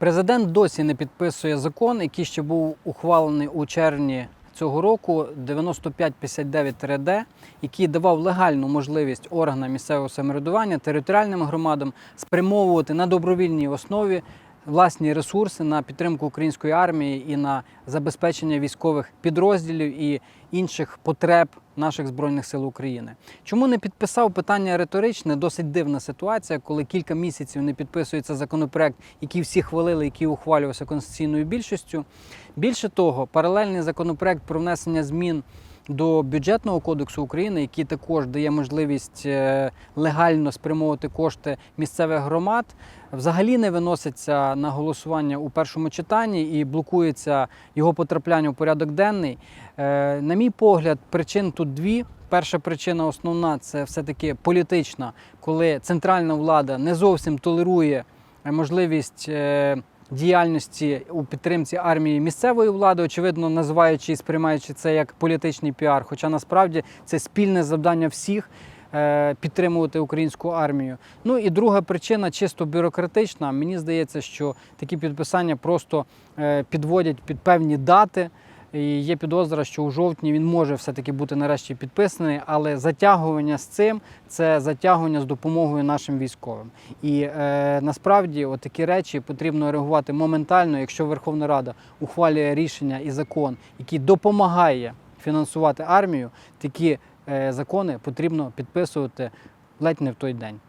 Президент досі не підписує закон, який ще був ухвалений у червні цього року 9559-д, який давав легальну можливість органам місцевого самоврядування, територіальним громадам спрямовувати на добровільній основі власні ресурси на підтримку української армії і на забезпечення військових підрозділів і інших потреб наших збройних сил України. Чому не підписав питання риторичне? Досить дивна ситуація, коли кілька місяців не підписується законопроект, який всі хвалили, який ухвалювався конституційною більшістю. Більше того, паралельний законопроект про внесення змін до бюджетного кодексу України, який також дає можливість е, легально спрямовувати кошти місцевих громад, взагалі не виноситься на голосування у першому читанні і блокується його потрапляння у порядок денний. Е, На мій погляд, причин тут дві. Перша причина основна це все-таки політична, коли центральна влада не зовсім толерує е, можливість. Діяльності у підтримці армії місцевої влади, очевидно, називаючи і сприймаючи це як політичний піар. Хоча насправді це спільне завдання всіх е, підтримувати українську армію. Ну і друга причина чисто бюрократична. Мені здається, що такі підписання просто е, підводять під певні дати. І є підозра, що у жовтні він може все-таки бути нарешті підписаний, але затягування з цим це затягування з допомогою нашим військовим. І е, насправді от такі речі потрібно реагувати моментально, якщо Верховна Рада ухвалює рішення і закон, який допомагає фінансувати армію, такі е, закони потрібно підписувати ледь не в той день.